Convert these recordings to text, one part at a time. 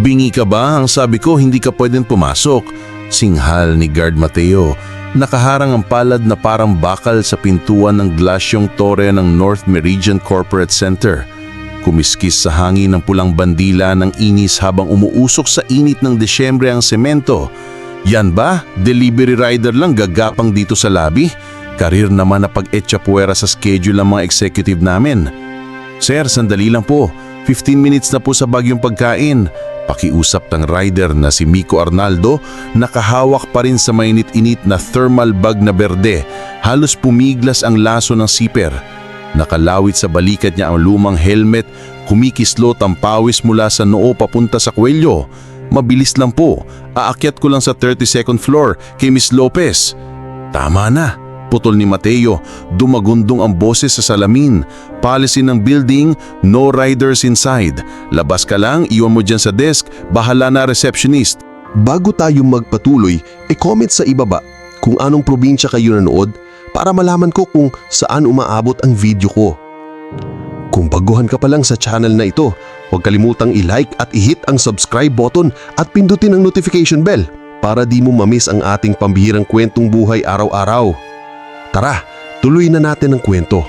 Bingi ka ba? Ang sabi ko, hindi ka pwedeng pumasok. Singhal ni Guard Mateo. Nakaharang ang palad na parang bakal sa pintuan ng glasyong tore ng North Meridian Corporate Center. Kumiskis sa hangin ng pulang bandila ng inis habang umuusok sa init ng Desyembre ang semento. Yan ba? Delivery rider lang gagapang dito sa lobby? Karir naman na pag-etcha puwera sa schedule ng mga executive namin. Sir, sandali lang po. 15 minutes na po sa bagyong pagkain. Pakiusap ng rider na si Miko Arnaldo, nakahawak pa rin sa mainit-init na thermal bag na berde. Halos pumiglas ang laso ng siper. Nakalawit sa balikat niya ang lumang helmet, kumikislot ang pawis mula sa noo papunta sa kwelyo. Mabilis lang po, aakyat ko lang sa 32nd floor kay Miss Lopez. Tama na, putol ni Mateo, dumagundong ang boses sa salamin. Policy ng building, no riders inside. Labas ka lang, iwan mo dyan sa desk, bahala na receptionist. Bago tayo magpatuloy, e-comment sa ibaba kung anong probinsya kayo nanood para malaman ko kung saan umaabot ang video ko. Kung baguhan ka pa lang sa channel na ito, huwag kalimutang i-like at i-hit ang subscribe button at pindutin ang notification bell para di mo mamiss ang ating pambihirang kwentong buhay araw-araw. Tara, tuloy na natin ang kwento.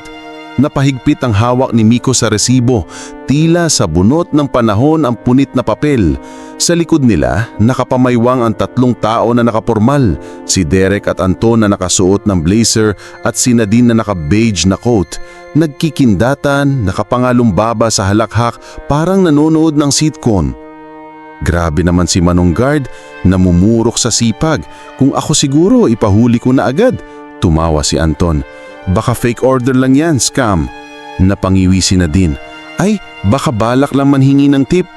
Napahigpit ang hawak ni Miko sa resibo, tila sa bunot ng panahon ang punit na papel. Sa likod nila, nakapamaywang ang tatlong tao na nakapormal, si Derek at Anton na nakasuot ng blazer at si Nadine na naka-beige na coat. Nagkikindatan, nakapangalumbaba sa halakhak parang nanonood ng sitcom. Grabe naman si Manong Guard, namumurok sa sipag. Kung ako siguro, ipahuli ko na agad. Tumawa si Anton. Baka fake order lang yan, scam. Napangiwi si Nadine. Ay, baka balak lang manhingi ng tip.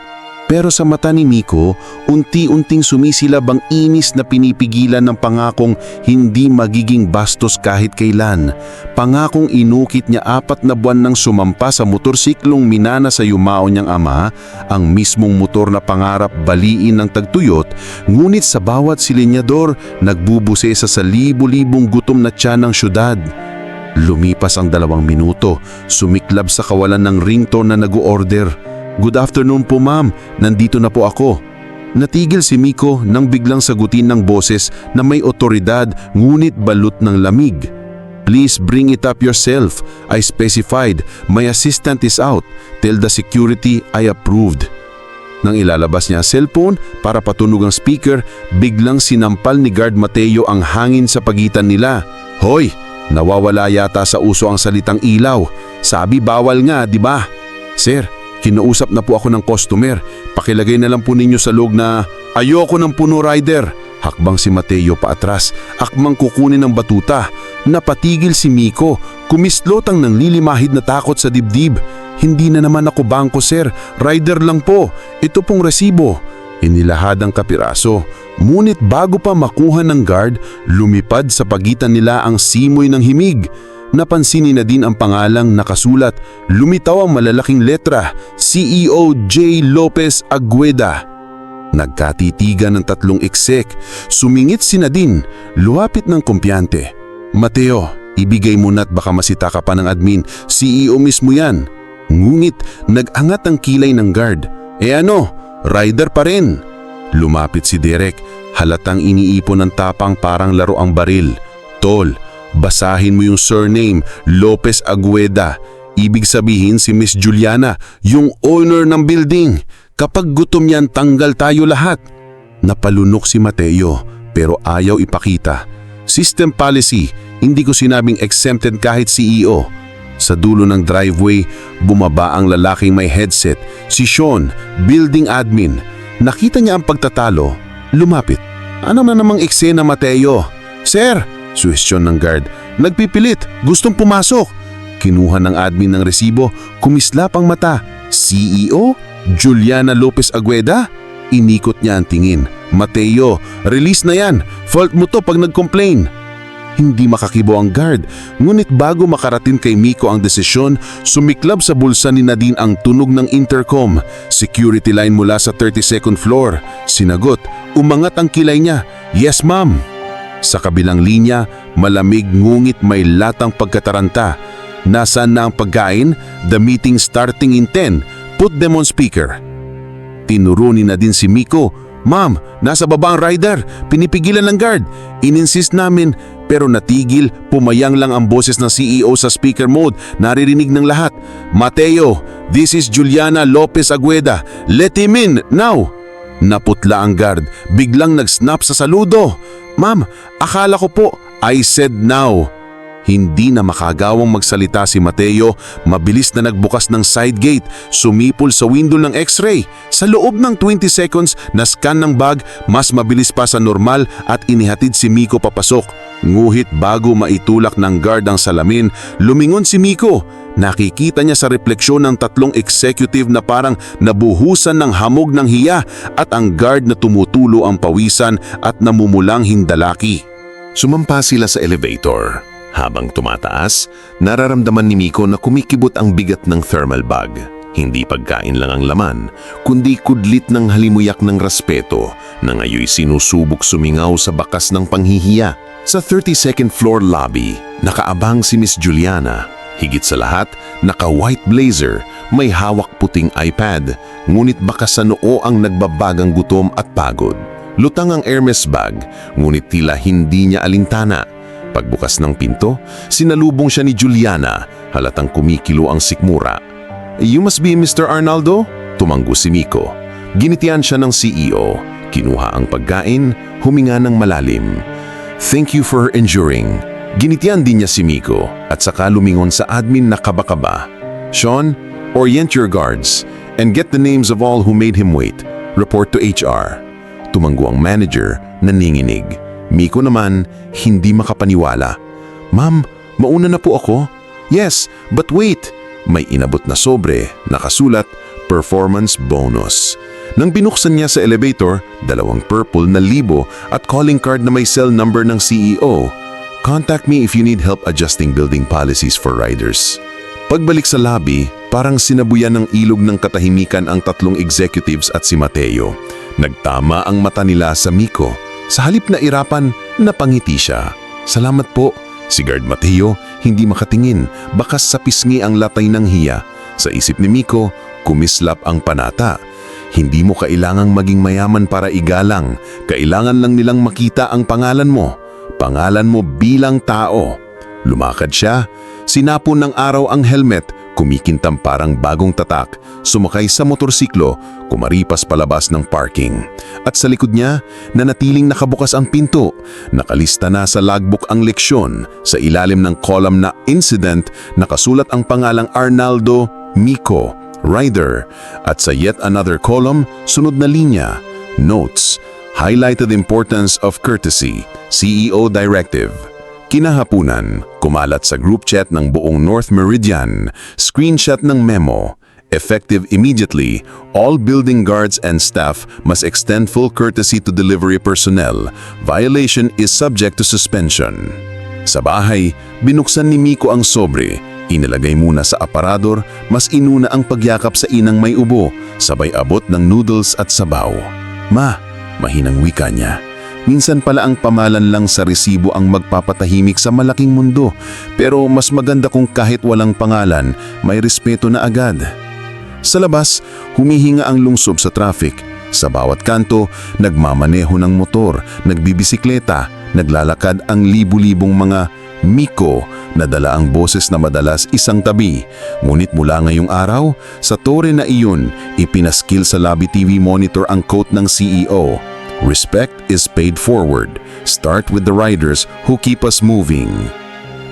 Pero sa mata ni Miko, unti-unting sumisilab ang inis na pinipigilan ng pangakong hindi magiging bastos kahit kailan. Pangakong inukit niya apat na buwan nang sumampa sa motorsiklong minana sa yumao niyang ama, ang mismong motor na pangarap baliin ng tagtuyot, ngunit sa bawat silinyador, nagbubuse sa libo-libong gutom na tiyan ng syudad. Lumipas ang dalawang minuto, sumiklab sa kawalan ng ringtone na nag-order. Good afternoon po ma'am, nandito na po ako. Natigil si Miko nang biglang sagutin ng boses na may otoridad ngunit balut ng lamig. Please bring it up yourself. I specified, my assistant is out. Tell the security I approved. Nang ilalabas niya ang cellphone para patunog ang speaker, biglang sinampal ni Guard Mateo ang hangin sa pagitan nila. Hoy, nawawala yata sa uso ang salitang ilaw. Sabi bawal nga, di ba? Sir, kinausap na po ako ng customer. Pakilagay na lang po ninyo sa log na ayoko ng puno rider. Hakbang si Mateo paatras, akmang kukunin ng batuta. Napatigil si Miko, kumislot ang nanlilimahid na takot sa dibdib. Hindi na naman ako bangko sir, rider lang po. Ito pong resibo. Inilahad ang kapiraso. Ngunit bago pa makuha ng guard, lumipad sa pagitan nila ang simoy ng himig. Napansin ni Nadine ang pangalang nakasulat. Lumitaw ang malalaking letra, CEO J. Lopez Agueda. Nagkatitigan ng tatlong eksek. Sumingit si Nadine, luwapit ng kumpyante. Mateo, ibigay mo na't baka masita ka pa ng admin. CEO mismo yan. Ngungit, nag-angat ang kilay ng guard. E ano, rider pa rin. Lumapit si Derek, halatang iniipon ng tapang parang laro ang baril. Tol, basahin mo yung surname, Lopez Agueda. Ibig sabihin si Miss Juliana, yung owner ng building. Kapag gutom yan, tanggal tayo lahat. Napalunok si Mateo, pero ayaw ipakita. System policy, hindi ko sinabing exempted kahit CEO. Sa dulo ng driveway, bumaba ang lalaking may headset, si Sean, building admin. Nakita niya ang pagtatalo, lumapit. Ano na namang eksena Mateo? Sir, suwestyon ng guard, nagpipilit, gustong pumasok. Kinuha ng admin ng resibo, kumislap ang mata. CEO? Juliana Lopez Agueda? Inikot niya ang tingin. Mateo, release na yan. Fault mo to pag nag-complain. Hindi makakibo ang guard, ngunit bago makarating kay Miko ang desisyon, sumiklab sa bulsa ni Nadine ang tunog ng intercom. Security line mula sa 32nd floor. Sinagot, umangat ang kilay niya. Yes ma'am. Sa kabilang linya, malamig ngungit may latang pagkataranta. Nasaan na ang pagkain? The meeting starting in 10. Put them on speaker. Tinuro ni na din si Miko. Ma'am, nasa baba ang rider. Pinipigilan ng guard. Ininsist namin pero natigil, pumayang lang ang boses ng CEO sa speaker mode. Naririnig ng lahat. Mateo, this is Juliana Lopez Agueda. Let him in, now! Naputla ang guard. Biglang nag-snap sa saludo. Ma'am, akala ko po, I said now. Hindi na makagawang magsalita si Mateo, mabilis na nagbukas ng side gate, sumipol sa window ng x-ray. Sa loob ng 20 seconds, na-scan ng bag, mas mabilis pa sa normal at inihatid si Miko papasok. Nguhit bago maitulak ng guard ang salamin, lumingon si Miko. Nakikita niya sa refleksyon ng tatlong executive na parang nabuhusan ng hamog ng hiya at ang guard na tumutulo ang pawisan at namumulang hindalaki. Sumampa sila sa elevator. Habang tumataas, nararamdaman ni Miko na kumikibot ang bigat ng thermal bag. Hindi pagkain lang ang laman, kundi kudlit ng halimuyak ng respeto na ngayoy sinusubok sumingaw sa bakas ng panghihiya. Sa 32nd floor lobby, nakaabang si Miss Juliana. Higit sa lahat, naka-white blazer, may hawak puting iPad, ngunit bakas sa noo ang nagbabagang gutom at pagod. Lutang ang Hermes bag, ngunit tila hindi niya alintana. Pagbukas ng pinto, sinalubong siya ni Juliana, halatang kumikilo ang sikmura. You must be Mr. Arnaldo? Tumanggo si Miko. Ginitian siya ng CEO, kinuha ang pagkain, huminga ng malalim. Thank you for enduring. Ginitian din niya si Miko at saka lumingon sa admin na kabakaba. Sean, orient your guards and get the names of all who made him wait. Report to HR. Tumanggo ang manager, naninginig. Miko naman, hindi makapaniwala. Ma'am, mauna na po ako? Yes, but wait. May inabot na sobre, nakasulat, performance bonus. Nang binuksan niya sa elevator, dalawang purple na libo at calling card na may cell number ng CEO. Contact me if you need help adjusting building policies for riders. Pagbalik sa lobby, parang sinabuyan ng ilog ng katahimikan ang tatlong executives at si Mateo. Nagtama ang mata nila sa Miko. Sa halip na irapan, napangiti siya. Salamat po. Si Guard Mateo hindi makatingin, bakas sa pisngi ang latay ng hiya. Sa isip ni Miko, kumislap ang panata. Hindi mo kailangang maging mayaman para igalang. Kailangan lang nilang makita ang pangalan mo. Pangalan mo bilang tao. Lumakad siya, sinapon ng araw ang helmet, kumikintam parang bagong tatak, sumakay sa motorsiklo, kumaripas palabas ng parking. At sa likod niya, nanatiling nakabukas ang pinto, nakalista na sa logbook ang leksyon, sa ilalim ng column na incident, nakasulat ang pangalang Arnaldo Miko, rider, at sa yet another column, sunod na linya, notes, highlighted importance of courtesy, CEO directive. Kinahapunan, kumalat sa group chat ng buong North Meridian, screenshot ng memo. Effective immediately, all building guards and staff must extend full courtesy to delivery personnel. Violation is subject to suspension. Sa bahay, binuksan ni Miko ang sobre. Inilagay muna sa aparador, mas inuna ang pagyakap sa inang may ubo, sabay abot ng noodles at sabaw. Ma, mahinang wika niya. Minsan pala ang pamalan lang sa resibo ang magpapatahimik sa malaking mundo. Pero mas maganda kung kahit walang pangalan, may respeto na agad. Sa labas, humihinga ang lungsob sa traffic. Sa bawat kanto, nagmamaneho ng motor, nagbibisikleta, naglalakad ang libu-libong mga Miko na dala ang boses na madalas isang tabi. Ngunit mula ngayong araw, sa tore na iyon, ipinaskil sa lobby TV monitor ang quote ng CEO. Respect is paid forward. Start with the riders who keep us moving.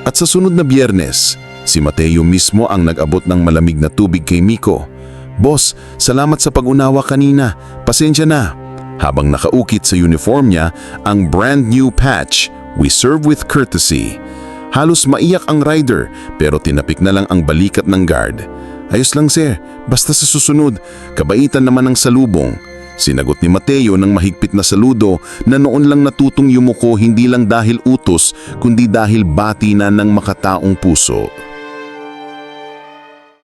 At sa sunod na biyernes, si Mateo mismo ang nag-abot ng malamig na tubig kay Miko. Boss, salamat sa pag-unawa kanina. Pasensya na. Habang nakaukit sa uniform niya ang brand new patch, We serve with courtesy. Halos maiyak ang rider pero tinapik na lang ang balikat ng guard. Ayos lang sir, basta sa susunod, kabaitan naman ang salubong. Sinagot ni Mateo ng mahigpit na saludo na noon lang natutong yumuko hindi lang dahil utos kundi dahil bati na ng makataong puso.